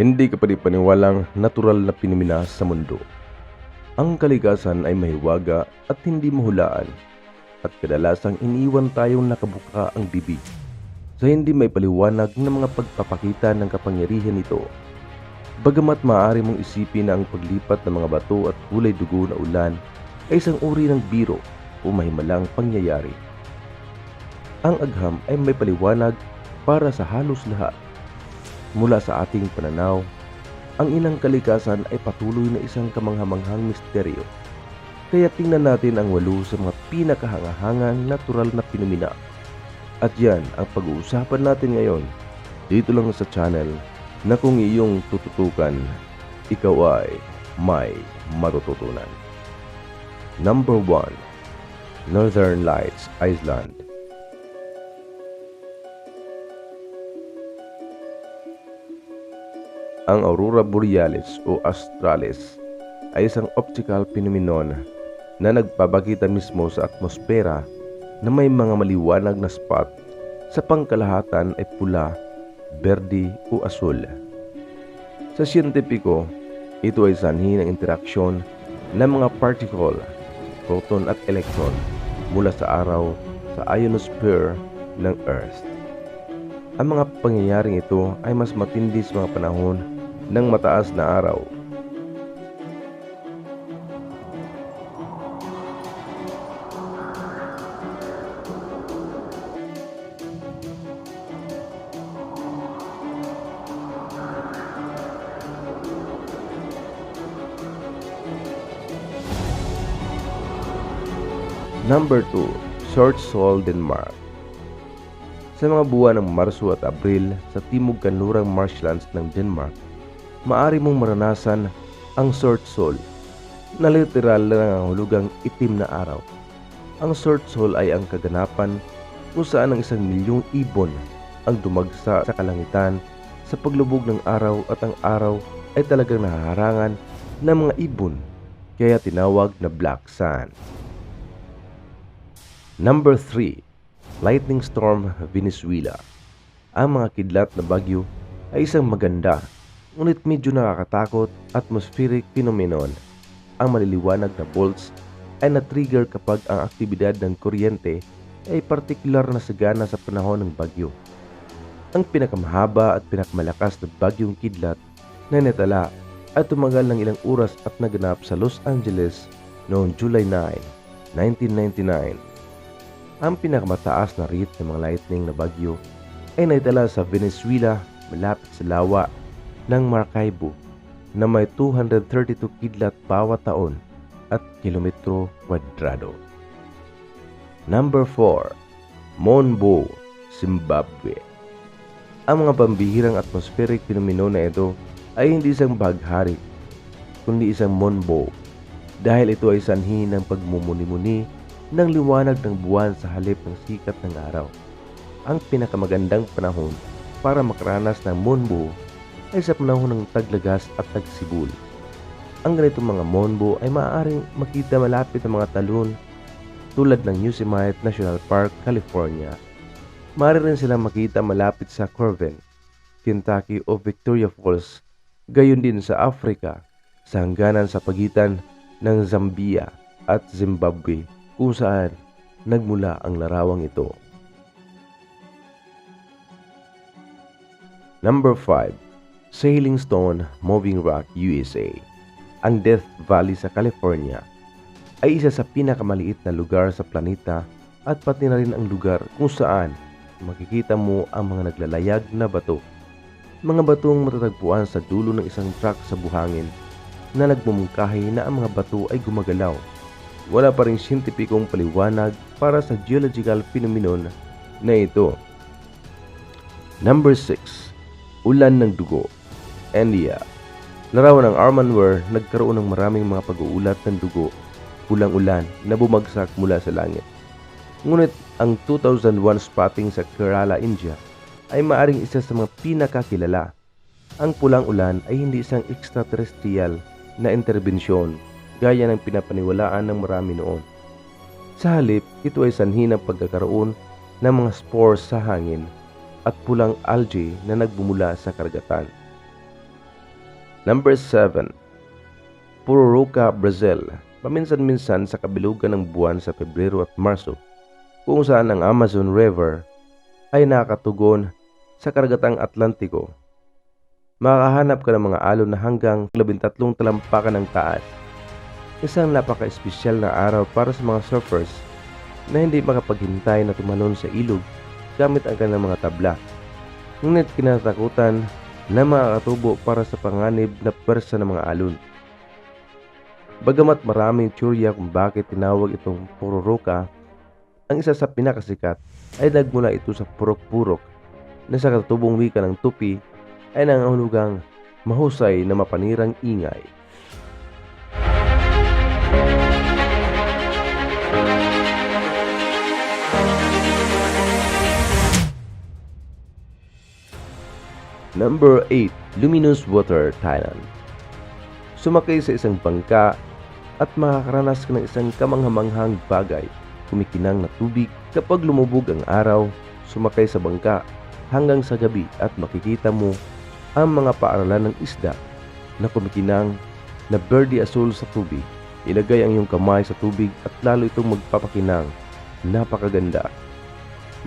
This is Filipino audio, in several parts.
Hindi ka panipaniwalang natural na pinimina sa mundo. Ang kalikasan ay mahiwaga at hindi mahulaan at kadalasang iniwan tayong nakabuka ang bibig sa hindi may paliwanag ng mga pagpapakita ng kapangyarihan nito. Bagamat maaari mong isipin na ang paglipat ng mga bato at kulay dugo na ulan ay isang uri ng biro o mahimalang pangyayari. Ang agham ay may paliwanag para sa halos lahat. Mula sa ating pananaw, ang inang kalikasan ay patuloy na isang kamanghamanghang misteryo. Kaya tingnan natin ang walo sa mga pinakahangahangang natural na pinomena. At yan ang pag-uusapan natin ngayon dito lang sa channel na kung iyong tututukan, ikaw ay may matututunan. Number 1 Northern Lights Island Ang aurora borealis o australis ay isang optical phenomenon na nagpapakita mismo sa atmosfera na may mga maliwanag na spot sa pangkalahatan ay pula, berde o asul. Sa siyentipiko, ito ay sanhi ng interaksyon ng mga particle, proton at electron mula sa araw sa ionosphere ng Earth. Ang mga pangyayaring ito ay mas matindi sa mga panahon ng mataas na araw. Number 2, Short Sol Denmark. Sa mga buwan ng Marso at Abril sa timog kanlurang marshlands ng Denmark, maari mong maranasan ang short sol na literal na nangangahulugang itim na araw. Ang short sol ay ang kaganapan kung saan ang isang milyong ibon ang dumagsa sa kalangitan sa paglubog ng araw at ang araw ay talagang nahaharangan ng mga ibon kaya tinawag na black sun. Number 3. Lightning Storm Venezuela. Ang mga kidlat na bagyo ay isang maganda ngunit medyo nakakatakot atmospheric phenomenon. Ang maliliwanag na bolts ay na-trigger kapag ang aktibidad ng kuryente ay partikular na sagana sa panahon ng bagyo. Ang pinakamahaba at pinakamalakas na bagyong kidlat na netala ay tumagal ng ilang oras at naganap sa Los Angeles noong July 9, 1999. Ang pinakamataas na rate ng mga lightning na bagyo ay naitala sa Venezuela malapit sa lawa ng Maracaibo na may 232 kidlat bawat taon at kilometro kwadrado. Number 4. Monbo, Zimbabwe. Ang mga pambihirang atmospheric fenomeno na ito ay hindi isang baghari, kundi isang monbo dahil ito ay sanhi ng pagmumuni-muni ng liwanag ng buwan sa halip ng sikat ng araw. Ang pinakamagandang panahon para makaranas ng monbo ay sa panahon ng taglagas at tagsibol. Ang ganitong mga monbo ay maaaring makita malapit ng mga talon tulad ng Yosemite National Park, California. Maaari rin silang makita malapit sa Corven, Kentucky o Victoria Falls, gayon din sa Africa, sa hangganan sa pagitan ng Zambia at Zimbabwe kung saan nagmula ang larawang ito. Number 5. Sailing Stone Moving Rock, USA. Ang Death Valley sa California ay isa sa pinakamaliit na lugar sa planeta at pati na rin ang lugar kung saan makikita mo ang mga naglalayag na bato. Mga batong matatagpuan sa dulo ng isang truck sa buhangin na nagmumungkahi na ang mga bato ay gumagalaw. Wala pa rin siyentipikong paliwanag para sa geological phenomenon na ito. Number 6. Ulan ng dugo India Larawan ng Armanware, nagkaroon ng maraming mga pag-uulat ng dugo, pulang ulan na bumagsak mula sa langit. Ngunit ang 2001 spotting sa Kerala, India ay maaring isa sa mga pinakakilala. Ang pulang ulan ay hindi isang extraterrestrial na interbensyon gaya ng pinapaniwalaan ng marami noon. Sa halip, ito ay sanhi ng pagkakaroon ng mga spores sa hangin at pulang algae na nagbumula sa karagatan. Number 7. Pururuca, Brazil. Paminsan-minsan sa kabilugan ng buwan sa Pebrero at Marso, kung saan ang Amazon River ay nakatugon sa karagatang Atlantiko. Makakahanap ka ng mga alon na hanggang 13 talampakan ng taas. Isang napaka-espesyal na araw para sa mga surfers na hindi makapaghintay na tumalon sa ilog gamit ang kanilang mga tabla. Ngunit kinatakutan na makakatubo para sa panganib na pwersa ng mga alon. Bagamat maraming teorya kung bakit tinawag itong Pururuca, ang isa sa pinakasikat ay nagmula ito sa purok-purok na sa katutubong wika ng tupi ay nangahulugang mahusay na mapanirang ingay. Number 8. Luminous Water, Thailand. Sumakay sa isang bangka at makakaranas ka ng isang kamanghamanghang bagay. Kumikinang na tubig kapag lumubog ang araw, sumakay sa bangka hanggang sa gabi at makikita mo ang mga paaralan ng isda na kumikinang na birdie asul sa tubig. Ilagay ang iyong kamay sa tubig at lalo itong magpapakinang. Napakaganda.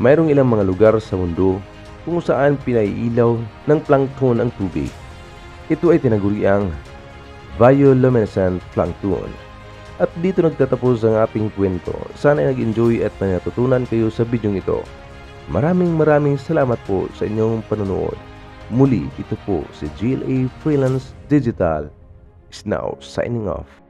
Mayroong ilang mga lugar sa mundo kung saan pinaiilaw ng plankton ang tubig. Ito ay tinaguriang bioluminescent plankton. At dito nagtatapos ang ating kwento. Sana ay nag-enjoy at natutunan kayo sa bidyong ito. Maraming maraming salamat po sa inyong panonood. Muli, ito po si GLA Freelance Digital is now signing off.